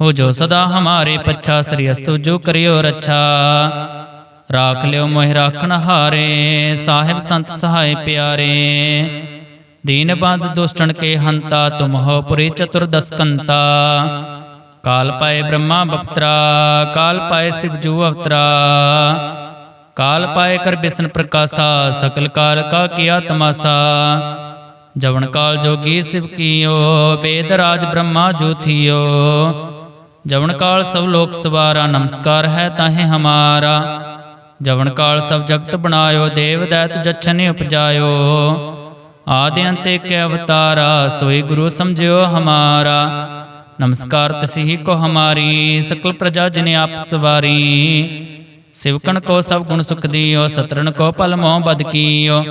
ਹੋ ਜੋ ਸਦਾ ਹਮਾਰੇ ਪੱਛਾ, ਸ੍ਰੀ ਅਸਤੁ ਜੋ ਕਰਿਓ ਰੱਛਾ। ਰਾਖ ਲਿਓ ਮੋਹਿ ਰਾਖਣ ਹਾਰੇ, ਸਾਹਿਬ ਸੰਤ ਸਹਾਇ ਪਿਆਰੇ। ਦੀਨ ਬੰਦ ਦੁਸ਼ਟਣ ਕੇ ਹੰਤਾ, ਤੁਮ ਹੋ ਪੁਰੀ ਚਤੁਰਦਸਕੰਤਾ ਕਾਲ ਪਾਏ ਬ੍ਰਹਮਾ ਬਪਤਰਾ, ਕਾਲ ਪਾਏ ਸਿਵ ਜੂ ਅਵਤਰਾ। ਕਾਲ ਪਾਏ ਕਰ ਬਿਸ਼ਨ ਪ੍ਰਕਾਸ਼ਾ, ਸਕਲ ਕਾਲ ਕਾ ਕੀਆ ਤਮਾਸਾ ਜਵਨ ਕਾਲ ਜੋਗੀ ਸਿਵ ਕੀਓ, ਬੇਦ ਰਾਜ ਬ੍ਰਹਮਾ ਜੋ ਥੀਓ ਜਵਨ ਕਾਲ ਸਭ ਲੋਕ ਸਵਾਰਾ, ਨਮਸਕਾਰ ਹੈ ਤਾਹੇ ਹਮਾਰਾ। ਜਵਨ ਕਾਲ ਸਭ ਜਗਤ ਬਣਾਇਓ, ਦੇਵ ਦੈਤ ਜਛਨੇ ਉਪਜਾਇਓ। ਆਦਿ ਅੰਤੇ ਕੇ ਅਵਤਾਰਾ, ਸੋਈ ਗੁਰੂ ਸਮਝਿਓ ਹਮਾਰਾ। ਨਮਸਕਾਰ ਤਸਿਹੀ ਕੋ ਹਮਾਰੀ, ਸਕਲ ਪ੍ਰਜਾ ਜਿਨੇ ਆਪ ਸਵਾਰੀ। ਸਿਵਕਣ ਕੋ ਸਭ ਗੁਣ ਸੁਖ ਦੀਓ ਸਤਰਨ ਕੋ ਪਲ ਮੋਹ ਬਦ ਕੀਓ।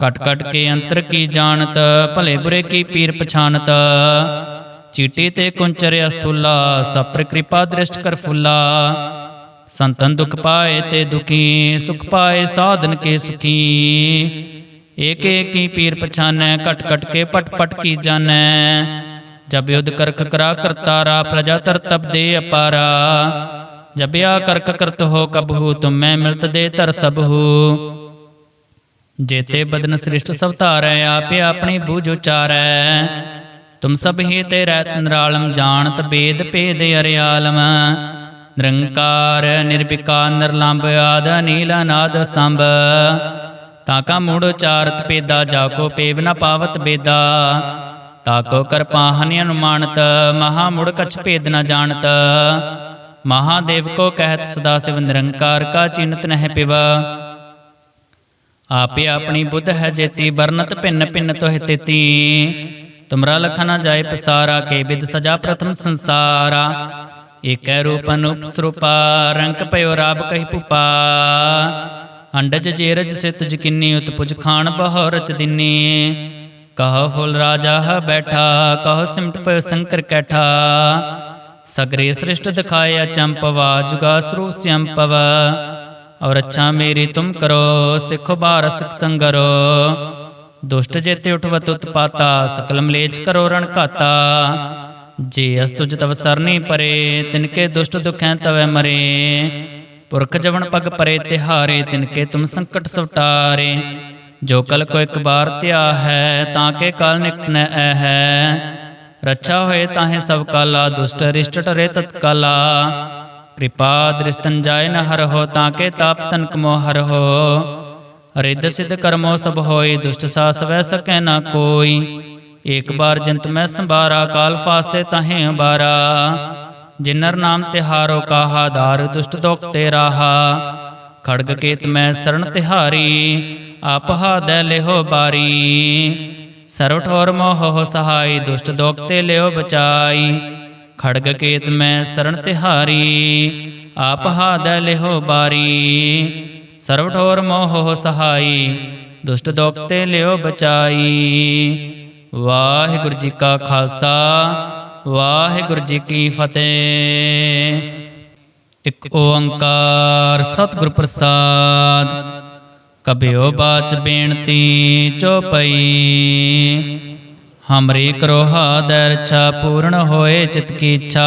ਕਟ ਕਟ ਕੇ ਅੰਤਰ ਕੀ ਜਾਣਤ, ਭਲੇ ਬੁਰੇ ਕੀ ਪੀਰ ਪਛਾਨਤ। ਚੀਟੀ ਤੇ ਕੁੰਚਰ ਅਸਥੁਲਾ, ਸਪਰ ਕਿਰਪਾ ਦ੍ਰਿਸ਼ਟ ਕਰ ਫੁੱਲਾ। ਸੰਤਨ ਦੁਖ ਪਾਏ ਤੇ ਦੁਖੀ, ਸੁਖ ਪਾਏ ਸਾਧਨ ਕੇ ਸੁਖੀ। ਏਕ ਏਕ ਹੀ ਪੀਰ ਪਛਾਨੈ ਕਟ ਕਟ ਕੇ ਪਟ ਪਟ ਕੀ ਜਾਣੈ। ਜਬ ਯੁਧ ਕਰਖ ਕਰਾ ਕਰਤਾਰਾ, ਪ੍ਰਜਾ ਤਰ ਤਬ ਦੇ ਅਪਾਰਾ। ਜਬਿਆ ਕਰਕ ਕਰਤ ਹੋ ਕਬਹੂ, ਤੁਮੈ ਮਿਲਤ ਦੇ ਤਰ ਸਬਹੂ ਜੇਤੇ ਬਦਨ ਸ੍ਰਿਸ਼ਟ ਸਭ ਧਾਰੈ, ਆਪੇ ਆਪਣੀ ਬੂਝ ਉਚਾਰੈ। ਤੁਮ ਸਭ ਹੀ ਤੇ ਰਹਿਤ ਨਿਰਾਲਮ ਜਾਣਤ ਬੇਦ ਭੇਦ ਅਰਿਆਲਮ। ਨਿਰੰਕਾਰ ਨਿਰਵਿਕਾਰ ਨਿਰਲੰਭ, ਆਦ ਨੀਲ ਅਨਾਦ, ਸੰਭ। ਤਾਕਾ ਮੂੜ ਉਚਾਰਤ ਪੇਦਾ ਜਾਕੋ ਪੇਵ ਨ ਪਾਵਤ ਬੇਦਾ। ਤਾਕੋ ਕਰਪਾ ਹਨਿ ਅਨੁਮਾਨਤ, ਮਹਾ ਮੁੜ ਕਛ ਭੇਦ ਨ ਜਾਣਤ। ਮਹਾਦੇਵ ਕੋ ਕਹਿਤ ਸਦਾ ਸਿਵ ਨਿਰੰਕਾਰ, ਕਾ ਚਿੰਤ ਨਹਿ ਪਿਵਾ। ਆਪੇ ਆਪਣੀ ਬੁੱਧ ਹੈ ਜੇਤੀ ਬਰਨਤ ਭਿੰਨ ਭਿੰਨ ਤੋਹਿ ਤੇਤੀ। ਤੁਮਰਾ ਲਖਨਾ ਜਾਏ ਪਸਾਰਾ, ਕੇ ਬਿਦ ਸਜਾ ਪ੍ਰਥਮ ਸੰਸਾਰਾ। ਏਕੈ ਰੂਪ ਅਨੂਪ ਸਰੂਪਾ, ਰੰਗ ਪਇਓ ਰਾਬ ਕਹੀ ਪੁਪਾ ਅੰਡਜ ਜੇਰਜ ਸਿਤ ਜਕਿੰਨੀ ਉਤਪੁਜ ਖਾਨ ਬਹੁ ਰਚ ਦਿਨੀ। ਕਹ ਫੁੱਲ ਰਾਜਾ ਹ ਬੈਠਾ, ਕਹ ਸਿਮਟ ਪਇਓ ਸੰਕਰ ਕੈਠਾ। ਸਗਰੇ ਸ੍ਰਿਸ਼ਟ ਦਿਖਾਇਆ ਚੰਪਵਾ ਜੁਗਾ ਸਰੂਪ ਸਿਅੰਪਵ ਔਰ ਅੱਛਾ ਮੇਰੀ ਤੁਮ ਕਰੋ, ਸਿੱਖ ਬਾਰ ਸਿਖ ਸੰਗਰੋ। ਦੁਸ਼ਟ ਜੇਤੇ ਉਠਵਤ ਉਤਪਾਤਾ ਸਕਲ ਮਲੇਚ ਕਰੋ ਰਣ ਘਾਤਾ। ਜੇ ਅਸ ਤੁਜ ਤਵ ਸਰਨੀ ਪਰੇ ਤਿਨਕੇ ਦੁਸ਼ਟ ਦੁਖੈ ਤਵੈ ਮਰੇ। ਪੁਰਖ ਜਵਨ ਪਗ ਪਰੇ ਤਿਹਾਰੇ ਤਿਨਕੇ ਤੁਮ ਸੰਕਟ ਸਵਟਾਰੇ। ਜੋ ਕਲ ਕੋ ਇੱਕ ਬਾਰ ਧਿਆ ਹੈ, ਤਾਂ ਕੇ ਕਾਲ ਨਿਕਟ ਨੈ ਐ ਹੈ। ਰੱਛਾ ਹੋਏ ਤਾਹੇ ਸਭ ਕਾਲਾ, ਦੁਸ਼ਟ ਰਿਸ਼ਟ ਟਰੇ ਤਤਕਾਲਾ ਕਿਰਪਾ ਦ੍ਰਿਸ਼ਟਨ ਜਾਏ ਨ ਹਰ ਹੋ ਤਾਂ ਕੇ ਤਾਪ ਤਨਕ ਮੋ ਹਰ ਹੋ ਰਿੱਧ ਸਿਧ ਕਰਮੋ ਸਭ ਹੋਈ ਦੁਸ਼ਟ ਸਾਸ ਵੈ ਸਕੈ ਨਾ ਕੋਈ। ਏਕ ਬਾਰ ਜੰਤ ਮੈਂ ਸੰਭਾਰਾ, ਕਾਲ ਫਾਸਤੇ ਤਾਹੇ ਅੰਬਾਰਾ। ਜਿਨਰ ਨਾਮ ਤਿਹਾਰੋ, ਕਾਹਾ ਧਾਰ ਦੁਸ਼ਟ ਦੋਖ ਤੇ ਰਾਹਾ। ਖੜਗ ਕੇਤ ਮੈਂ ਸਰਣ ਤਿਹਾਰੀ, ਆਪ ਹਾਦੈ ਲਿਹੋ ਬਾਰੀ। ਸਰਵ ਠੋਰ ਮੋਹ ਸਹਾਈ, ਦੁਸ਼ਟ ਦੋਖ ਤੇ ਲਿਓ ਬਚਾਈ। ਖੜਗ ਕੇਤ ਮੈਂ ਸਰਣ ਤਿਹਾਰੀ, ਆਪ ਹਾਦੈ ਲਿਹੋ ਬਾਰੀ। ਸਰਵ ਠੋਰ ਮੋਹ ਸਹਾਈ, ਦੁਸ਼ਟ ਦੋਖ ਤੇ ਲਿਓ ਬਚਾਈ। ਵਾਹਿਗੁਰੂ ਜੀ ਕਾ ਖਾਲਸਾ, ਵਾਹਿਗੁਰੂ ਜੀ ਕੀ ਫਤਿਹ। ਇਕ ਓੰਕਾਰ ਸਤਿਗੁਰ ਪ੍ਰਸਾਦ, ਕਬਿਓ ਬਾਚ ਬੇਨਤੀ ਚੋਪਈ। ਹਮਰੀ ਕਰੋ ਹਾਦਰ ਇੱਛਾ ਪੂਰਨ ਹੋਏ ਚਿਤ ਕੀ ਇੱਛਾ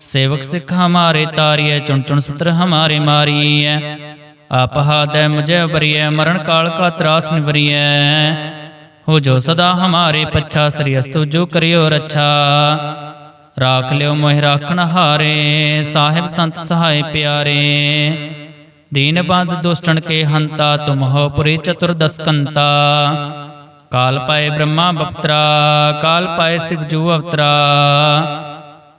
ਸੇਵਕ ਸਿੱਖ ਹਮਾਰੇ ਤਾਰੀਐ ਚੁਣ ਚੁਣ ਸਤਰ ਹਮਾਰੇ ਮਾਰੀਐ। ਆਪ ਹਾਦੈ ਮੁਝੇ ਬਰੀਐ ਮਰਨ ਕਾਲ ਕਾ ਤਰਾਸ ਨਿਵਰੀਐ। ਹੋ ਜੋ ਸਦਾ ਹਮਾਰੇ ਪੱਛਾ, ਸ੍ਰੀ ਅਸਤੁ ਜੋ ਕਰਿਓ ਰੱਛਾ। ਰਾਖ ਲਿਓ ਮੋਹਿ ਰਾਖਣ ਹਾਰੇ, ਸਾਹਿਬ ਸੰਤ ਸਹਾਇ ਪਿਆਰੇ। ਦੀਨ ਬੰਦ ਦੁਸ਼ਟਣ ਕੇ ਹੰਤਾ, ਤੁਮ ਹੋ ਪੁਰੀ ਚਤੁਰਦਸ ਕੰਤਾ ਕਾਲ ਪਾਏ ਬ੍ਰਹਮਾ ਬਪਤਰਾ, ਕਾਲ ਪਾਏ ਸਿਵ ਜੂ ਅਵਤਰਾ।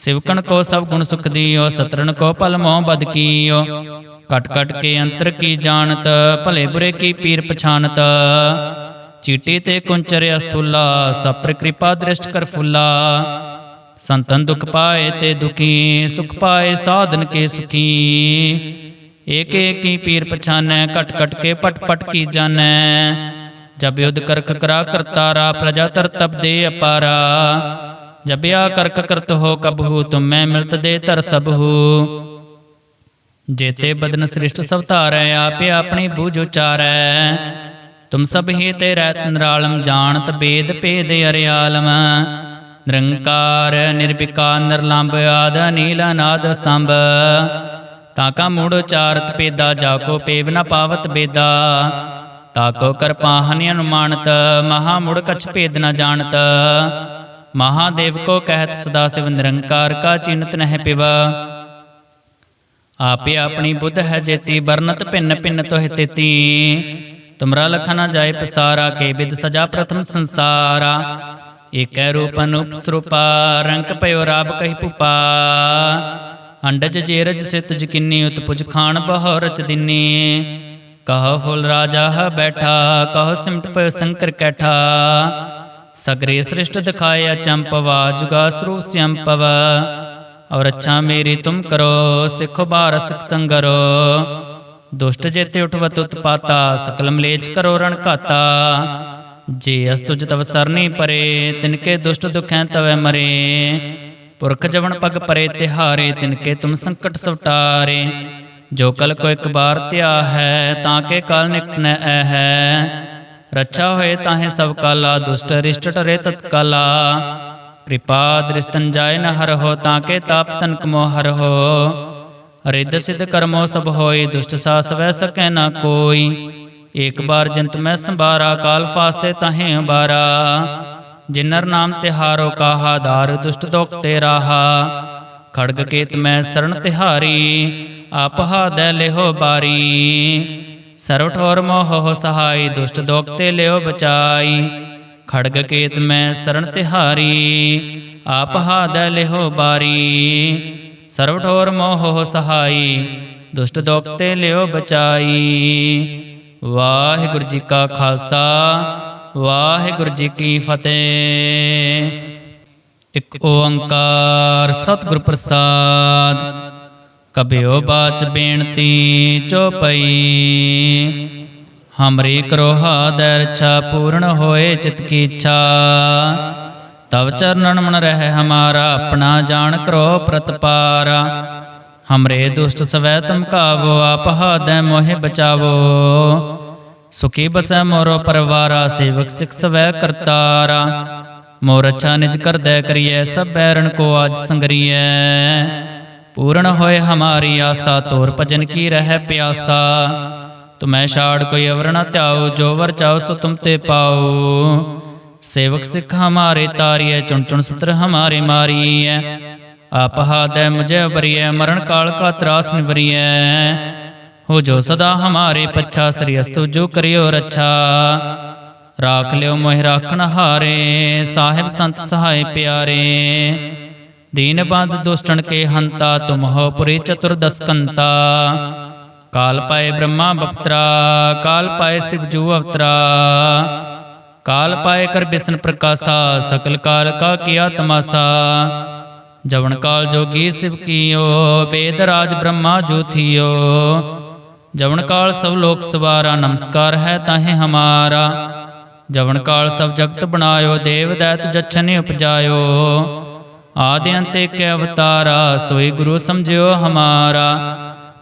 ਸਿਵਕਣ ਕੋ ਸਭ ਗੁਣ ਸੁਖ ਦੀਓ ਸਤਰਨ ਕੋ ਪਲ ਮੋਹ ਬਦ ਕੀਓ। ਕਟ ਕਟ ਕੇ ਅੰਤਰ ਕੀ ਜਾਣਤ, ਭਲੇ ਬੁਰੇ ਕੀ ਪੀਰ ਪਛਾਨਤ। ਚੀਟੀ ਤੇ ਕੁੰਚਰ ਅਸਥੁਲਾ, ਸਪਰ ਕਿਰਪਾ ਦ੍ਰਿਸ਼ਟ ਕਰ ਫੁੱਲਾ। ਸੰਤਨ ਦੁਖ ਪਾਏ ਤੇ ਦੁਖੀ, ਸੁਖ ਪਾਏ ਸਾਧਨ ਕੇ ਸੁਖੀ। ਏਕ ਏਕ ਪੀਰ ਪਛਾਨੈ ਕਟ ਕਟ ਕੇ ਪਟ ਪਟ ਕੀ ਜਾਣੈ। ਜਬ ਯੁਧ ਕਰਖ ਕਰਾ ਕਰਤਾਰਾ, ਪ੍ਰਜਾ ਤਰ ਤਬ ਦੇ ਅਪਾਰਾ। ਜਬਿਆ ਕਰਕ ਕਰਤ ਹੋ ਕਬਹੂ, ਤੁਮੈ ਮਿਲਤ ਦੇ ਤਰ ਸਭੂ। ਜੇਤੇ ਬਦਨ ਸ੍ਰਿਸ਼ਟ ਸਭ ਧਾਰੈ, ਆਪੇ ਆਪਣੀ ਬੂਝ ਉਚਾਰੈ ਤੁਮ ਸਭ ਹੀ ਤੇ ਰਹਿਤ ਨਿਰਾਲਮ, ਜਾਣਤ ਬੇਦ ਭੇਦ ਅਰਿਆਲਮ ਨਿਰੰਕਾਰ, ਨਿਰਵਿਕਾਰ ਨਿਰਲੰਭ ਆਦ ਨੀਲ ਅਨਾਦ, ਸੰਭ। ਤਾਕਾ ਮੂੜ ਉਚਾਰਤ ਪੇਦਾ ਜਾ ਕੋ ਪੇਵ ਨ ਪਾਵਤ ਬੇਦਾ। ਤਾਕੋ ਕਰਪਾਹਨਿ ਅਨੁਮਾਨਤ, ਮਹਾ ਮੁੜ ਕਛ ਭੇਦ ਨ ਜਾਣਤ। ਮਹਾਦੇਵ ਕੋ ਕਹਿਤ ਸਦਾ ਸਿਵ ਨਿਰੰਕਾਰ ਕਾ ਚਿੰਤ ਨਹਿ ਪਿਵਾ। ਆਪੇ ਆਪਣੀ ਬੁੱਧ ਹੈ ਜੇਤੀ ਬਰਨਤ ਭਿੰਨ ਭਿੰਨ ਤੋਹਿ ਤੇਤੀ। ਤੁਮਰਾ ਲਖ ਨ ਜਾਏ ਪਸਾਰਾ, ਕੇ ਬਿਦ ਸਜਾ ਪ੍ਰਥਮ ਸੰਸਾਰਾ। ਏਕੈ ਰੂਪ ਅਨੂਪ ਸਰੂਪਾ, ਰੰਗ ਪਇਓ ਰਾਬ ਕਹੀ ਪੁਪਾ ਅੰਡਜ ਜੇਰਜ ਸਿਤ ਤੁਜ ਉਤਪੁਜ ਖਾਨ ਬਹੋ ਰਚ ਦਿਨੀ। ਕਹ ਫੁਲ ਰਾਜਾ ਹ ਬੈਠਾ, ਕਹ ਸਿਮਟ ਪਇਓ ਸੰਕਰ ਕੈਠਾ। ਸਗਰੇ ਸ੍ਰਿਸ਼ਟ ਦਿਖਾਇਆ ਚੰਪਵਾ ਜੁਗਾ ਸਰੂਪ ਔਰ ਅੱਛਾ ਮੇਰੀ ਤੁਮ ਕਰੋ, ਸਿੱਖ ਬਾਰ ਸੰਗਰੋ। ਦੁਸ਼ਟ ਜੇਤੇ ਉਠਵਤ ਉਤਪਾਤਾ, ਸਕਲ ਮਲੇਚ ਕਰੋ ਰਣ ਘਾਤਾ। ਜੇ ਅਸ ਤੁਜ ਤਵ ਸਰਨੀ ਪਰੇ ਤਿਨਕੇ ਦੁਸ਼ਟ ਦੁਖੈ ਤਵੈ ਮਰੇ। ਪੁਰਖ ਜਵਨ ਪਗ ਪਰੇ ਤਿਹਾਰੇ ਤਿਨਕੇ ਤੁਮ ਸੰਕਟ ਸਵਟਾਰੇ। ਜੋ ਕਲ ਕੋ ਇੱਕ ਬਾਰ ਧਿਆ ਹੈ, ਤਾਂ ਕੇ ਕਾਲ ਨਿਕਟ ਨ ਐ ਹੈ। ਰੱਛਾ ਹੋਏ ਤਾਹੇ ਸਭ ਕਾਲਾ ਦੁਸ਼ਟ ਰਿਸ਼ਟ ਟਰੇ ਤਤਕਾਲਾ। ਕਿਰਪਾ ਦ੍ਰਿਸ਼ਤਨ ਜਾਏ ਨ ਹਰ ਹੋ ਤਾਂ ਕੇ ਤਾਪ ਤਨਕ ਮੋ ਹਰ ਹੋ। ਰਿੱਧ ਸਿਧ ਕਰਮੋ ਸਭ ਹੋਈ ਦੁਸ਼ਟ ਸਾਸ ਵੈ ਸਕੈ ਨਾ ਕੋਈ। ਏਕ ਬਾਰ ਜੰਤ ਮੈਂ ਸੰਭਾਰਾ ਕਾਲ ਫਾਸਤੇ ਤਾਹੇ ਬਾਰਾ ਜਿਨਰ ਨਾਮ ਤਿਹਾਰੋ ਕਾਹਾ ਧਾਰ ਦੁਸ਼ਟ ਦੋਖ ਤੇ ਰਾਹਾ। ਖੜਗ ਕੇਤ ਮੈਂ ਸਰਣ ਤਿਹਾਰੀ ਆਪ ਹਾਦੈ ਲਿਹੋ ਬਾਰੀ। ਸਰਵ ਠੋਰ ਮੋਹ ਸਹਾਈ, ਦੁਸ਼ਟ ਦੋਖ ਤੇ ਲਿਓ ਬਚਾਈ। ਖੜਗ ਕੇਤ ਮੈਂ ਸਰਣ ਤਿਹਾਰੀ, ਆਪ ਹਾਦੈ ਲਿਹੋ ਬਾਰੀ। ਸਰਵ ਠੋਰ ਮੋਹ ਸਹਾਈ, ਦੁਸ਼ਟ ਦੋਖ ਤੇ ਲਿਓ ਬਚਾਈ। ਵਾਹਿਗੁਰੂ ਜੀ ਕਾ ਖਾਲਸਾ, ਵਾਹਿਗੁਰੂ ਜੀ ਕੀ ਫਤਿਹ। ਇੱਕ ਓੰਕਾਰ ਸਤਿਗੁਰ ਪ੍ਰਸਾਦ। ਕਬਿਓ ਬਾਚ ਬੇਨਤੀ ਚੋਪਈ ਹਮਰੀ ਕਰੋ ਹਾਦੈ ਪੂਰਨ ਹੋਏ ਚਿਤ ਕੀ ਇੱਛਾ। ਤਵ ਚਰਨਨ ਮਨ ਰਹਿ ਹਮਾਰਾ, ਆਪਣਾ ਜਾਣ ਕਰੋ ਪ੍ਰਤਪਾਰਾ ਹਮਰੇ ਦੁਸ਼ਟ ਸਵੈ ਤੁਮ ਕਾਵੋ ਆਪ ਹਾਦੈ ਮੋਹਿ ਬਚਾਵੋ। ਸੁਖੀ ਬਸੈ ਮੋਰੋ ਪਰਵਾਰਾ, ਸੇਵਕ ਸਿਖ ਸਵੈ ਕਰਤਾਰਾ। ਮੋਰ ਅੱਛਾ ਨਿਜ ਕਰਦੈ ਕਰੀਐ, ਸਭ ਬੈਰਨ ਕੋ ਆਜ ਸੰਗਰੀਐ। ਪੂਰਨ ਹੋਏ ਹਮਾਰੀ ਆਸਾ, ਤੋਰ ਭਜਨ ਕੀ ਰਹਿ ਪਿਆਸਾ। ਤੁਮੈ ਛਾੜ ਕੋਈ ਅਵਰ ਨ ਧਿਆਉ, ਜੋ ਵਰ ਚਾਉ ਸੋ ਤੁਮ ਤੇ ਪਾਉ। ਸੇਵਕ ਸਿੱਖ ਹਮਾਰੇ ਤਾਰੀਐ, ਚੁਣ ਚੁਣ ਸਤਰ ਹਮਾਰੇ ਮਾਰੀਐ। ਆਪ ਹਾਦੈ ਮੁਝੇ ਬਰੀਐ ਮਰਨ ਕਾਲ ਕਾ ਤਰਾਸ ਨਿਵਰੀਐ। ਹੋ ਜੋ ਸਦਾ ਹਮਾਰੇ ਪੱਛਾ, ਸ੍ਰੀ ਅਸਤੁ ਜੋ ਕਰਿਓ ਰੱਛਾ। ਰਾਖ ਲਿਓ ਮੋਹਿ ਰਾਖਣ ਹਾਰੇ, ਸਾਹਿਬ ਸੰਤ ਸਹਾਇ ਪਿਆਰੇ। ਦੀਨਬੰਦ ਦੁਸ਼ਟਣ ਕੇ ਹੰਤਾ ਤੁਮ ਹੋ ਪੁਰੇ ਚਤੁਰਦਸਕੰਤਾ ਕਾਲ ਪਾਏ ਬ੍ਰਹਮਾ ਬਪਤਰਾ ਕਾਲ ਪਾਏ ਸਿਵਜੂ ਅਵਤਰਾ ਕਾਲ ਪਾਏ ਕਰ ਬਿਸਨ ਪ੍ਰਕਾਸ਼ਾ ਸਕਲ ਕਾਲ ਕਾ ਕੀਆ ਤਮਾਸਾ ਜਵਨ ਕਾਲ ਜੋਗੀ ਸਿਵ ਕੀਓ ਬੇਦ ਰਾਜ ਬ੍ਰਹਮਾ ਜੋਥਿਓ ਜਵਨ ਕਾਲ ਸਭ ਲੋਕ ਸਵਾਰਾ ਨਮਸਕਾਰ ਹੈ ਤਾਹੇ ਹਮਾਰਾ ਜਵਨ ਕਾਲ ਸਭ ਜਗਤ ਬਣਾਇਓ ਦੇਵ ਦੈਤ ਜਛਨੇ ਉਪਜਾਇਓ ਆਦਿ ਅੰਤੇ ਕੈ ਅਵਤਾਰਾ, ਸੋਈ ਗੁਰੂ ਸਮਝਿਓ ਹਮਾਰਾ।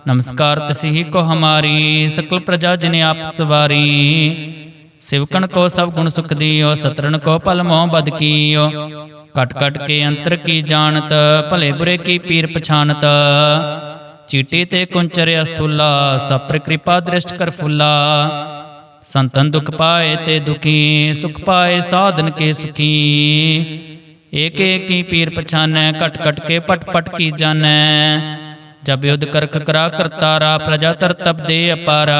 ਨਮਸਕਾਰ ਤਸਹੀ ਕੋ ਹਮਾਰੀ, ਸਕਲ ਪ੍ਰਜਾ ਜਿਨੇ ਆਪ ਸਵਾਰੀ। ਸਿਵਕਣ ਕੋ ਸਭ ਗੁਣ ਸੁਖ ਦਿਓ, ਸਤਰਣ ਕੋ ਪਲ ਮੋਹ ਬਦ ਕੀਓ। ਕਟ ਕਟ ਕੇ ਅੰਤਰ ਕੀ ਜਾਣਤ, ਭਲੇ ਬੁਰੇ ਕੀ ਪੀਰ ਪਛਾਨਤ। ਚੀਟੀ ਤੇ ਕੁੰਚਰ ਅਸਥੁਲਾ, ਸਪਰ ਕਿਰਪਾ ਦ੍ਰਿਸ਼ਟ ਕਰ ਫੁੱਲਾ। ਸੰਤਨ ਦੁਖ ਪਾਏ ਤੇ ਦੁਖੀ, ਸੁਖ ਪਾਏ ਸਾਧਨ ਕੇ ਸੁਖੀ। ਏਕ ਏਕ ਕੀ ਪੀਰ ਪਛਾਨੈ ਕਟ ਘਟ ਕੇ ਪਟ ਪਟ ਕੀ ਜਾਣੈ। ਜਬ ਯੁਧ ਕਰਖ ਕਰਾ ਕਰਤਾਰਾ ਪ੍ਰਜਾ ਤਰ ਤਪ ਦੇ ਅਪਾਰਾ।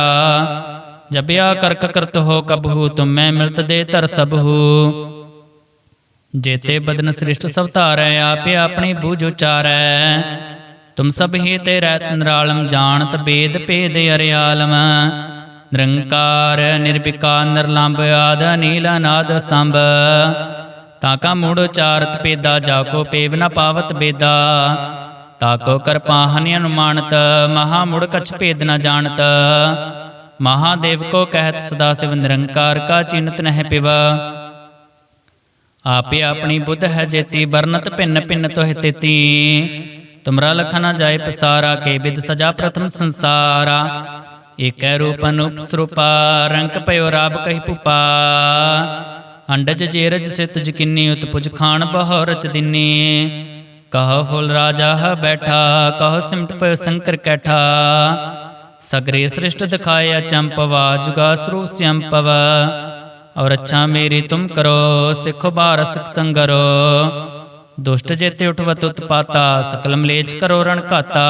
ਜਬਿਆ ਕਰਕ ਕਰਤ ਹੋ ਕਬਹੂ, ਤੁਮ ਮਿਲਤ ਦੇ ਧਰ ਸਭੂ ਜੇਤੇ ਬਦਨ ਸ੍ਰਿਸ਼ਟ ਸਭ ਧਾਰੈ, ਆਪੇ ਆਪਣੀ ਬੂਝ ਉਚਾਰੈ। ਤੁਮ ਸਭ ਹੀ ਤੇ ਰਹਿਤ ਨਿਰਾਲਮ, ਜਾਣਤ ਬੇਦ ਭੇਦ ਅਰਿਆਲਮ। ਨਿਰੰਕਾਰ, ਨਿਰਵਿਕਾਰ ਨਿਰਲੰਭ ਆਦ ਨੀਲ ਅਨਾਦ, ਸੰਭ। ਤਾਂ ਕਾ ਮੂੜ ਉਚਾਰਤ ਪੇਦਾ, ਜਾ ਕੋ ਪੇਵ ਨ ਪਾਵਤ ਬੇਦਾ। ਤਾ ਕੋ ਕਰਪਾਹਨਿ ਅਨੁਮਾਨਤ, ਮਹਾ ਮੂੜ ਕਛ ਭੇਦ ਨ ਜਾਣਤ। ਮਹਾਦੇਵ ਕੋ ਕਹਿਤ ਸਦਾ ਸਿਵ ਨਿਰੰਕਾਰ, ਕਾ ਚਿੰਤ ਨਹਿ ਪਿਵਾ। ਆਪੇ ਆਪਣੀ ਬੁੱਧ ਹੈ ਜੇਤੀ ਬਰਨਤ ਭਿੰਨ ਭਿੰਨ ਤੋਹਿ ਤੇਤੀ। ਤੁਮਰਾ ਲਖਾ ਨਾ ਜਾਏ ਪਸਾਰਾ, ਕੇ ਬਿਦ ਸਜਾ ਪ੍ਰਥਮ ਸੰਸਾਰਾ। ਏਕੈ ਰੂਪ ਅਨੂਪ ਸਰੂਪਾ, ਰੰਗ ਭਇਓ ਰਾਬ ਕਹਿ ਪੁਪਾ ਅੰਡਜ ਜੇਰਜ ਸਿਤ ਜਕਿਨੀ ਉਤਪੁਜ ਖਾਣ ਬਹੁ ਰਚ ਦਿਨੀ। ਕਹ ਫੁਲ ਰਾਜਾ ਬੈਠਾ, ਕਹ ਸਿਮਟ ਪਇ ਸੰਕਰ ਕੈਠਾ। ਸਗਰੇ ਸ੍ਰਿਸ਼ਟ ਦਿਖਾਇਆ ਚੰਪਵਾ ਜੁਗਾ ਸਰੂ ਸਿਅੰਪਵ ਔਰ ਅੱਛਾ ਮੇਰੀ ਤੁਮ ਕਰੋ, ਸਿਖ ਬਾਰਸਕ ਸੰਗਰੋ। ਦੁਸ਼ਟ ਜੇਤੇ ਉਠਵਤ ਉਤਪਾਤਾ, ਸਕਲ ਮਲੇਚ ਕਰੋ ਰਣ ਘਾਤਾ।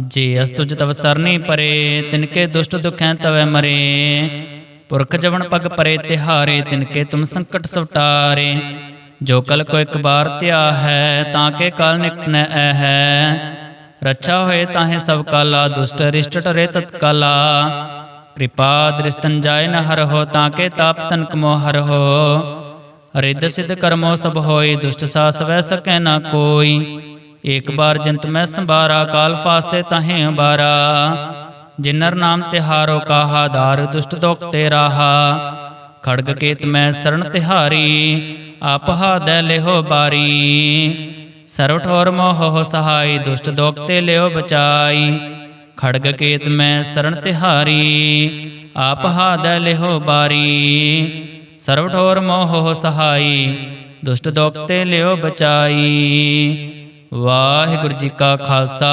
ਜੇ ਅਸਤੁਜ ਤਵ ਸਰਨੀ ਪਰੇ ਤਿਨਕੇ ਦੁਸ਼ਟ ਦੁਖੈ ਤਵੇ ਮਰੇ। ਪੁਰਖ ਜਵਨ ਪਗ ਪਰੇ ਤਿਹਾਰੇ, ਤਿਨ ਕੇ ਤੁਮ ਸੰਕਟ ਸਵਟਾਰੇ। ਜੋ ਕਲ ਕੋ ਇੱਕ ਬਾਰ ਧਿਆ ਹੈ, ਤਾਂ ਕੇ ਕਲ ਨਿਕਨੈ ਹੈ ਰੱਛਾ ਹੋਏ ਤਾਹੇ ਸਭ ਕਾਲਾ, ਦੁਸ਼ਟ ਰਿਸ਼ਟ ਟਰੇ ਤਤਕਾਲਾ। ਕਿਰਪਾ ਦ੍ਰਿਸ਼ਤਨ ਜਾਇ ਨ ਹਰ ਹੋ, ਤਾਂ ਕੇ ਤਾਪ ਤਨਕ ਮੋ ਹਰ ਹੋ। ਰਿੱਧ ਸਿਧ ਕਰਮੋ ਸਭ ਹੋਏ, ਦੁਸ਼ਟ ਸਾਸ ਵੈ ਸਕੈ ਨਾ ਕੋਈ। ਇੱਕ ਬਾਰ ਜੰਤ ਮੈਂ ਸੰਭਾਰਾ, ਕਾਲ ਫਾਸਤੇ ਤਾਹੇ ਜਿਨਰ ਨਾਮ ਤਿਹਾਰੋ ਕਾਹਾ ਧਾਰ ਦੁਸ਼ਟ ਦੋਖ ਤੇ ਰਾਹਾ। ਖੜਗ ਕੇਤ ਮੈਂ ਸਰਣ ਤਿਹਾਰੀ, ਆਪ ਹਾਦੈ ਲਿਹੋ ਬਾਰੀ। ਸਰਵ ਠੋਰ ਮੋਹ ਸਹਾਈ, ਦੁਸ਼ਟ ਦੋਖ ਤੇ ਲਿਓ ਬਚਾਈ। ਖੜਗ ਕੇਤ ਮੈਂ ਸਰਣ ਤਿਹਾਰੀ, ਆਪ ਹਾਦੈ ਲਿਹੋ ਬਾਰੀ। ਸਰਵ ਠੋਰ ਮੋਹ ਸਹਾਈ, ਦੁਸ਼ਟ ਦੋਖ ਤੇ ਲਿਓ ਬਚਾਈ। ਵਾਹਿਗੁਰੂ ਜੀ ਕਾ ਖਾਲਸਾ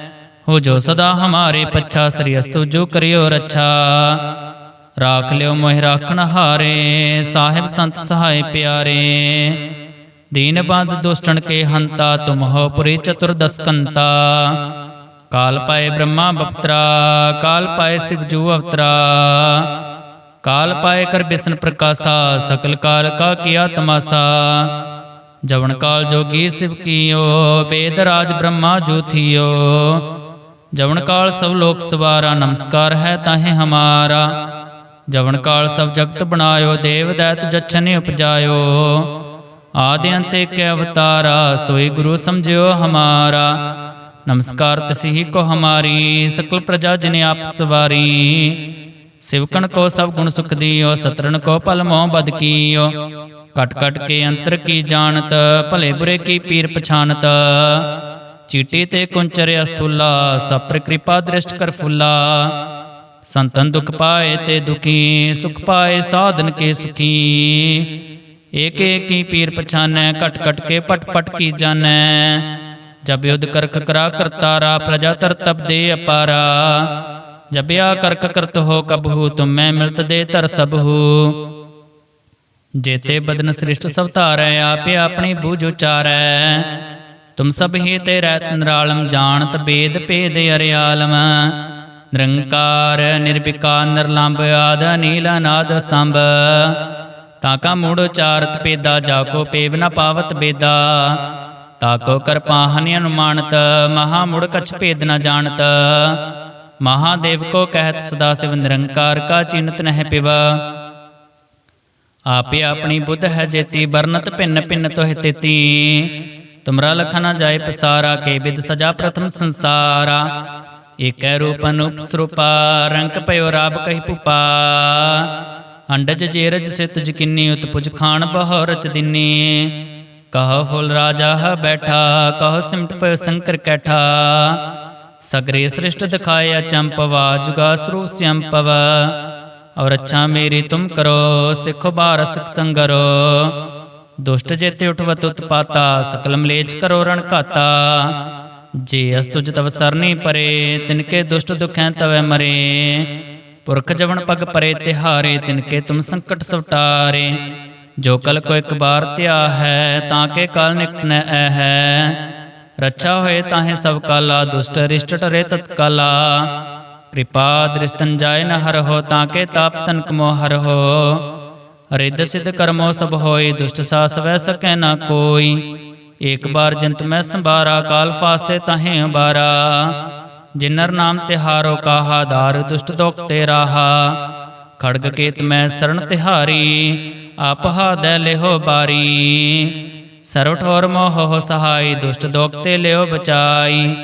ਹੋ ਜੋ ਸਦਾ ਹਮਾਰੇ ਪੱਛਾ, ਸ੍ਰੀ ਅਸਤੁ ਜੋ ਕਰਿਓ ਰੱਛਾ। ਰਾਖ ਲਿਓ ਮੋਹਿ ਰਾਖਣ ਹਾਰੇ, ਸਾਹਿਬ ਸੰਤ ਸਹਾਈ ਪਿਆਰੇ। ਦੀਨ ਬੰਦ ਦੁਸ਼ਟਣ ਕੇ ਹੰਤਾ, ਤੁਮ ਹੋ ਪੁਰੇ ਚਤੁਰਦਸਕੰਤਾ ਕਾਲ ਪਾਏ ਬ੍ਰਹਮਾ ਬਪਤਰਾ, ਕਾਲ ਪਾਏ ਸਿਵ ਜੂ ਅਵਤਰਾ। ਕਾਲ ਪਾਏ ਕਰ ਬਿਸਨ ਪ੍ਰਕਾਸ਼ਾ, ਸਕਲ ਕਾਲ ਕਾ ਕੀਆ ਤਮਾਸਾ। ਜਵਨ ਕਾਲ ਜੋਗੀ ਸਿਵ ਕੀਓ, ਬੇਦ ਰਾਜ ਬ੍ਰਹਮਾ ਜੂ ਥੀਓ। जवन काल सब लोक सवारा नमस्कार है ताहे हमारा जवन काल सब जगत बनायो देव दैत जच्छन उपजायो ਆਦਿ ਅੰਤ ਏਕ ਅਵਤਾਰਾ ਸੋਈ ਗੁਰੂ ਸਮਝਿਓ ਹਮਾਰਾ ਨਮਸਕਾਰ ਤਿਸਹੀ ਕੋ ਹਮਾਰੀ ਸਕਲ ਪ੍ਰਜਾ ਜਿਨੇ ਆਪ ਸਵਾਰੀ ਸਿਵਕਣ ਕੋ ਸਭ ਗੁਣ ਸੁਖ ਦੀਓ ਸਤਰਨ ਕੋ ਪਲ ਮੋਹ ਬਦ ਕੀਓ ਕਟ ਕਟ ਕੇ ਅੰਤਰ ਕੀ ਜਾਣਤ ਭਲੇ ਬੁਰੇ ਕੀ ਪੀਰ ਪਛਾਨਤ ਚੀਟੀ ਤੇ ਕੁੰਚਰ ਅਸਥੂਲਾ ਸਪਰ ਕਿਰਪਾ ਦ੍ਰਿਸ਼ਟ ਕਰ ਫੁੱਲਾ। ਸੰਤਨ ਦੁਖ ਪਾਏ ਤੇ ਦੁਖੀ, ਸੁਖ ਪਾਏ ਸਾਧਨ ਕੇ ਸੁਖੀ। ਏਕ ਏਕ ਪੀਰ ਪਛਾਨੈ ਕਟ ਕਟ ਕੇ ਪਟ ਪਟ ਕੀ ਜਾਣੈ। ਜਬ ਯੁਧ ਕਰਖ ਕਰਾ ਕਰਤਾਰਾ ਪ੍ਰਜਾ ਤਰ ਤਪ ਦੇ ਅਪਾਰਾ। ਜਬਿਆ ਕਰਖ ਕਰਤ ਹੋ ਕਬਹੂ ਤੁਮੈ ਮਿਲਤ ਦੇ ਧਰ ਸਭੂ ਜੇਤੇ ਬਦਨ ਸ੍ਰਿਸ਼ਟ ਸਭ ਧਾਰੈ ਆਪੇ ਆਪਣੀ ਬੂਝ ਉਚਾਰੈ। ਤੁਮ ਸਭ ਹੀ ਤੇ ਰਹਿਤ ਨਿਰਾਲਮ ਜਾਣਤ ਬੇਦ ਭੇਦ ਅਰਿਆਲਮ। ਨਿਰੰਕਾਰ ਨਿਰਵਿਕਾਰ ਨਿਰਲੰਭ ਆਦ ਨੀਲ ਅਨਾਦ, ਸੰਭ। ਤਾਕਾ ਮੂੜ ਉਚਾਰਤ ਪੇਦਾ ਜਾ ਕੋ ਪੇਵ ਨ ਪਾਵਤ ਬੇਦਾ। ਤਾਕੋ ਕਰਪਾਹਨਿ ਅਨੁਮਾਨਤ, ਮਹਾ ਮੁੜ ਕਛ ਭੇਦ ਨ ਜਾਣਤ। ਮਹਾਦੇਵ ਕੋ ਕਹਿਤ ਸਦਾ ਸਿਵ ਨਿਰੰਕਾਰ, ਕਾ ਚਿੰਤ ਨਹਿ ਪਿਵਾ। ਆਪੇ ਆਪਣੀ ਬੁੱਧ ਹੈ ਜੇਤੀ, ਵਰਨਤ ਭਿੰਨ ਭਿੰਨ ਤੋਹਿ ਤੇਤੀ। ਤੁਮਰਾ ਲਖ ਨ ਜਾਏ ਪਸਾਰਾ ਕੇ ਬਿਦ ਸਜਾ ਪ੍ਰਥਮ ਸੰਸਾਰਾ। ਏਕੈ ਰੂਪ ਅਨੂਪ ਸਰੂਪਾ, ਰੰਕ ਪਇਓ ਰਾਬ ਕਹੀ ਪੁਪਾ ਅੰਡਜ ਜੇਰਜ ਸਿਤ ਜਕਿਨੀ ਉਤਪੁਜ ਖਾਨ ਬਹੁ ਰਚ ਦਿਨੀ। ਕਹ ਫੁਲ ਰਾਜਾ ਹ ਬੈਠਾ, ਕਹ ਸਿਮਟ ਪਇਓ ਸੰਕਰ ਕੈਠਾ। ਸਗਰੇ ਸ੍ਰਿਸ਼ਟ ਦਿਖਾਇਆ ਚੰਪਵਾ ਜੁਗਾ ਸਰੂਪ ਸਿਅੰਪਵ ਔਰ ਅੱਛਾ ਮੇਰੀ ਤੁਮ ਕਰੋ, ਸਿੱਖ ਬਾਰ ਸਿਖ ਸੰਗਰੋ। ਦੁਸ਼ਟ ਜੇਤੇ ਉਠਵਤ ਉਤਪਾਤਾ ਸਕਲ ਮਲੇਚ ਕਰੋ ਰਣ ਘਾਤਾ। ਜੇ ਅਸ ਤੁਜ ਤਵ ਸਰਨੀ ਪਰੇ ਤਿਨਕੇ ਦੁਸ਼ਟ ਦੁਖੈ ਤਵੈ ਮਰੇ। ਪੁਰਖ ਜਵਨ ਪਗ ਪਰੇ ਤਿਹਾਰੇ ਤਿਨਕੇ ਤੁਮ ਸੰਕਟ ਸਵਟਾਰੇ। ਜੋ ਕਲ ਕੋ ਇੱਕ ਬਾਰ ਧਿਆ ਹੈ, ਤਾਂ ਕੇ ਕਾਲ ਨਿਕਟ ਨੈ ਐ ਹੈ। ਰੱਛਾ ਹੋਏ ਤਾਹੇ ਸਭ ਕਾਲਾ, ਦੁਸ਼ਟ ਰਿਸ਼ਟ ਟਰੇ ਤਤਕਾਲਾ ਕਿਰਪਾ ਦ੍ਰਿਸ਼ਤਨ ਜਾਏ ਨ ਹਰ ਹੋ ਤਾਂ ਕੇ ਤਾਪ ਤਨਕ ਮੋ ਹਰ ਹੋ ਰਿੱਧ ਸਿਧ ਕਰਮੋ ਸਭ ਹੋਏ ਦੁਸ਼ਟ ਸਾਸ ਵੈ ਸਕੈ ਨਾ ਕੋਈ। ਏਕ ਬਾਰ ਜੰਤ ਮੈਂ ਸੰਭਾਰਾ ਕਾਲ ਫਾਸਤੇ ਤਾਹੇ ਬਾਰਾ ਜਿਨਰ ਨਾਮ ਤਿਹਾਰੋ ਕਾਹਾ ਦਾਰ ਦੁਸ਼ਟ ਦੋਖ ਤੇ ਰਾਹਾ। ਖੜਗ ਕੇਤ ਮੈਂ ਸਰਣ ਤਿਹਾਰੀ ਆਪਹਾ ਦੈ ਲਿਹੋ ਬਾਰੀ। ਸਰਵ ਠੋਰ ਮੋਹ ਸਹਾਈ ਦੁਸ਼ਟ ਦੋਖ ਤੇ ਲਿਓ ਬਚਾਈ।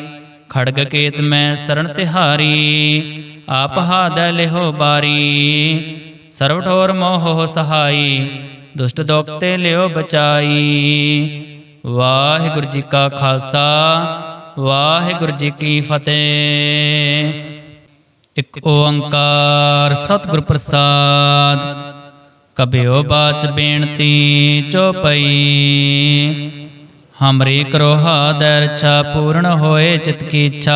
ਖੜਗ ਕੇਤ ਮੈਂ ਸਰਣ ਤਿਹਾਰੀ ਆਪ ਹਾਦ ਲਿਹੋ ਬਾਰੀ। ਸਰਵ ਠੋਰ ਮੋਹ ਸਹਾਈ, ਦੁਸ਼ਟ ਦੋਖ ਤੇ ਲਿਓ ਬਚਾਈ। ਵਾਹਿਗੁਰੂ ਜੀ ਕਾ ਖਾਲਸਾ, ਵਾਹਿਗੁਰੂ ਜੀ ਕੀ ਫਤਿਹ। ਇਕ ਓੰਕਾਰ ਸਤਿਗੁਰ ਪ੍ਰਸਾਦ, ਕਬਿਓ ਬਾਚ ਬੇਨਤੀ ਚੋਪਈ। ਹਮਰੀ ਕਰੋਹਾ ਦਰਛਾ ਪੂਰਨ ਹੋਏ ਚਿਤ ਕੀ ਇੱਛਾ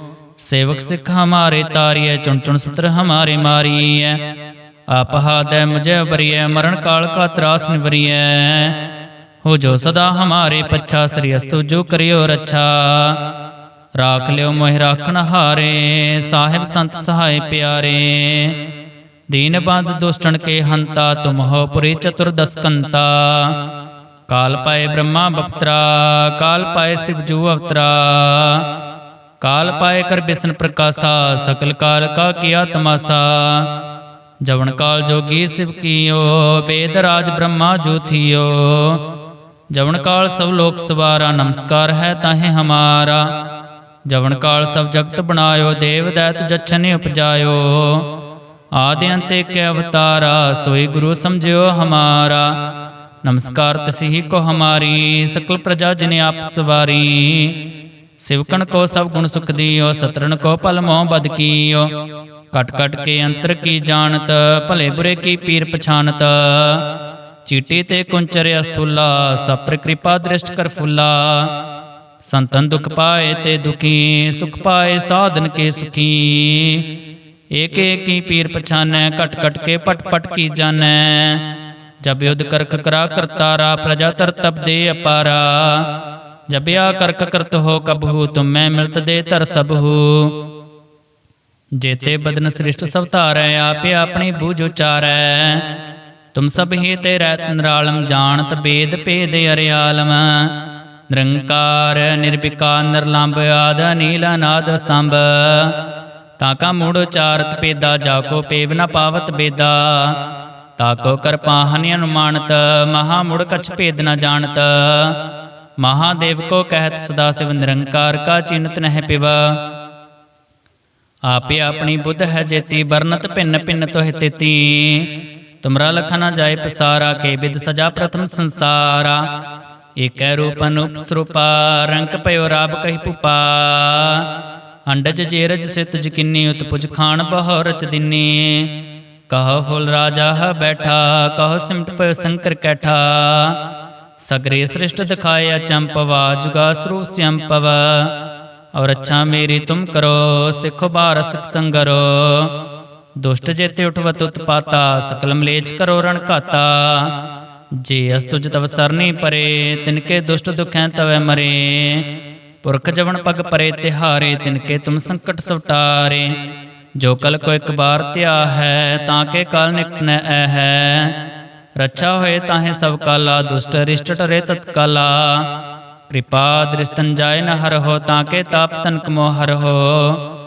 ਸੇਵਕ ਸਿੱਖ ਹਮਾਰੇ ਤਾਰੀਐ ਚੁਣ ਚੁਣ ਸਤਰ ਹਮਾਰੇ ਮਾਰੀਐ। ਆਪ ਹਾਦੈ ਮੁਝੇ ਬਰੀਐ ਮਰਨ ਕਾਲ ਕਾ ਤਰਾਸ ਨਿਵਰੀਐ ਹੋ ਜੋ ਸਦਾ ਹਮਾਰੇ ਪੱਛਾ ਸ੍ਰੀ ਅਸਤੁ ਜੋ ਕਰਿਓ ਰੱਛਾ। ਰਾਖ ਲਿਓ ਮੋਹਿ ਰਾਖਣ ਹਾਰੇ ਸਾਹਿਬ ਸੰਤ ਸਹਾਇ ਪਿਆਰੇ। ਦੀਨ ਬੰਦ ਦੁਸ਼ਟਣ ਕੇ ਹੰਤਾ ਤੁਮ ਹੋ ਪੁਰੀ ਚਤੁਰਦਸਕੰਤਾ ਕਾਲ ਪਾਏ ਬ੍ਰਹਮਾ ਬਪਤਰਾ ਕਾਲ ਪਾਏ ਸਿਵ ਜੂ ਅਵਤਰਾ। ਕਾਲ ਪਾਏ ਕਰ ਬਿਸ਼ਨ ਪ੍ਰਕਾਸ਼ਾ ਸਕਲ ਕਾਲ ਕਾ ਕੀਆ ਤਮਾਸਾ। ਜਵਨ ਕਾਲ ਜੋਗੀ ਸਿਵ ਕੀਓ ਬੇਦ ਰਾਜ ਬ੍ਰਹਮਾ ਜੋਥੀਓ ਜਵਨ ਕਾਲ ਸਭ ਲੋਕ ਸਵਾਰਾ ਨਮਸਕਾਰ ਹੈ ਤਾਹੇ ਹਮਾਰਾ। ਜਵਨ ਕਾਲ ਸਭ ਜਗਤ ਬਣਾਇਓ ਦੇਵ ਦੈਤ ਜਛਨੇ ਉਪਜਾਇਓ। ਆਦਿ ਅੰਤ ਏਕ ਅਵਤਾਰਾ ਸੋਈ ਗੁਰੂ ਸਮਝਿਓ ਹਮਾਰਾ। ਨਮਸਕਾਰ ਤਸਿਹੀ ਕੋ ਹਮਾਰੀ ਸਕਲ ਪ੍ਰਜਾ ਜਿਨੇ ਆਪ ਸਵਾਰੀ। ਸਿਵਕਣ ਕੋ ਸਭ ਗੁਣ ਸੁਖ ਦੀਓ ਸਤਰਨ ਕੋ ਪਲ ਮੋਹ ਬਦ ਕੀਓ। ਕਟ ਕਟ ਕੇ ਅੰਤਰ ਕੀ ਜਾਣਤ, ਭਲੇ ਬੁਰੇ ਕੀ ਪੀਰ ਪਛਾਨਤ। ਚੀਟੀ ਤੇ ਕੁੰਚਰ ਅਸਥੂਲਾ, ਸਪਰ ਕਿਰਪਾ ਦ੍ਰਿਸ਼ਟ ਕਰ ਫੁੱਲਾ। ਸੰਤਨ ਦੁਖ ਪਾਏ ਤੇ ਦੁਖੀ, ਸੁਖ ਪਾਏ ਸਾਧਨ ਕੇ ਸੁਖੀ। ਏਕ ਏਕ ਹੀ ਪੀਰ ਪਛਾਨੈ, ਘਟ ਘਟ ਕੇ ਪਟ ਪਟ ਕੀ ਜਾਣੈ। ਜਬ ਯੁਧ ਕਰਖ ਕਰਾ ਕਰਤਾਰਾ, ਪ੍ਰਜਾ ਤਰ ਤਬ ਦੇ ਅਪਾਰਾ। ਜਬਿਆ ਕਰਕ ਕਰਤ ਹੋ ਕਬਹੂ, ਤੁਮੈ ਮਿਲਤ ਦੇ ਧਰ ਸਬਹੂ ਜੇਤੇ ਬਦਨ ਸ੍ਰਿਸ਼ਟ ਸਭ ਧਾਰੈ, ਆਪੇ ਆਪਣੀ ਬੂਝ ਉਚਾਰੈ। ਤੁਮ ਸਭ ਹੀ ਤੇ ਰਹਿਤ ਨਿਰਾਲਮ, ਜਾਣਤ ਬੇਦ ਭੇਦ ਅਰਿਆਲਮ। ਨਿਰੰਕਾਰ ਨਿਰਭਿਕਾ ਨਿਰਲੰਭ ਆਦ ਨੀਲ ਅਨਾਦ, ਸੰਭ। ਤਾਕਾ ਮੂੜ ਉਚਾਰਤ ਪੇਦਾ ਜਾਕੋ ਪੇਵ ਨ ਪਾਵਤ ਬੇਦਾ। ਤਾਕੋ ਕਰਪਾਹਨਿ ਅਨੁਮਾਨਤ, ਮਹਾ ਮੁੜ ਕਛ ਭੇਦ ਨ ਜਾਣਤ। ਮਹਾਦੇਵ ਕੋ ਕਹਿਤ ਸਦਾ ਸਿਵ ਨਿਰੰਕਾਰ ਕਾ ਚਿੰਤ ਨਹਿ ਪਿਵਾ। ਆਪੇ ਆਪਣੀ ਬੁੱਧ ਹੈ ਜੇਤੀ ਬਰਨਤ ਭਿੰਨ ਭਿੰਨ ਤੋਹਿ ਤੇਤੀ। ਤੁਮਰਾ ਲਖ ਨ ਜਾਏ ਪਸਾਰਾ, ਕੇ ਬਿਦ ਸਜਾ ਪ੍ਰਥਮ ਸੰਸਾਰਾ। ਏਕੈ ਰੂਪ ਅਨੂਪ ਸਰੂਪਾ, ਰੰਕ ਪਇਓ ਰਾਬ ਕਹੀ ਪੁਪਾ ਅੰਡਜ ਜੇਰਜ ਸਿਤ ਜਕਿੰਨੀ ਉਤਪੁਜ ਖਾਨ ਬਹੁ ਰਚ ਦਿਨੀ। ਕਹ ਫੁਲ ਰਾਜਾ ਹ ਬੈਠਾ, ਕਹ ਸਿਮਟ ਪਇਓ ਸੰਕਰ ਕੈਠਾ। ਸਗਰੇ ਸ੍ਰਿਸ਼ਟ ਦਿਖਾਇਆ ਚੰਪਵਾ ਜੁਗਾ ਸਰੂਪ ਸਿਅੰਪਵ ਔਰ ਅੱਛਾ ਮੇਰੀ ਤੁਮ ਕਰੋ, ਸਿੱਖ ਬਾਰ ਸਿਖ ਸੰਗਰੋ। ਦੁਸ਼ਟ ਜੇਤੇ ਉਠਵਤ ਉਤਪਾਤਾ, ਸਕਲ ਮਲੇਚ ਕਰੋ ਰਣ ਘਾਤਾ। ਜੇ ਅਸ ਤੁਜ ਤਵ ਸਰਨੀ ਪਰੇ ਤਿਨਕੇ ਦੁਸ਼ਟ ਦੁਖੈ ਤਵੈ ਮਰੇ। ਪੁਰਖ ਜਵਨ ਪਗ ਪਰੇ ਤਿਹਾਰੇ ਤਿਨਕੇ ਤੁਮ ਸੰਕਟ ਸਵਟਾਰੇ। ਜੋ ਕਲ ਕੋ ਇੱਕ ਬਾਰ ਧਿਆ ਹੈ, ਤਾਂ ਕੇ ਕਾਲ ਨਿਕਟ ਐ ਹੈ। ਰੱਛਾ ਹੋਏ ਤਾਹੇ ਸਭ ਕਾਲਾ, ਦੁਸ਼ਟ ਰਿਸ਼ਟ ਟਰੇ ਤਤਕਾਲਾ ਕਿਰਪਾ ਦ੍ਰਿਸ਼ਤਨ ਜਾਏ ਨ ਹਰ ਹੋ ਤਾਂ ਕੇ ਤਾਪ ਤਨਕ ਮੋ ਹਰ ਹੋ।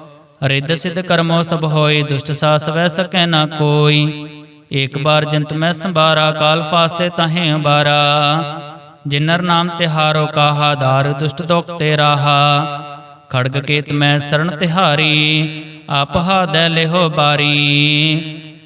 ਰਿੱਧ ਸਿਧ ਕਰਮੋ ਸਭ ਹੋਈ ਦੁਸ਼ਟ ਸਾਸ ਵੈ ਸਕੈ ਨਾ ਕੋਈ। ਏਕ ਬਾਰ ਜੰਤ ਮੈਂ ਸੰਭਾਰਾ, ਕਾਲ ਫਾਸਤੇ ਤਾਹੇ ਬਾਰਾ ਜਿਨਰ ਨਾਮ ਤਿਹਾਰੋ ਕਾਹਾ, ਦਾਰ ਦੁਸ਼ਟ ਦੋਖ ਤੇ ਰਾਹਾ। ਖੜਗ ਕੇਤ ਮੈਂ ਸਰਣ ਤਿਹਾਰੀ, ਆਪ ਹਾਦੈ ਲਿਹੋ ਬਾਰੀ।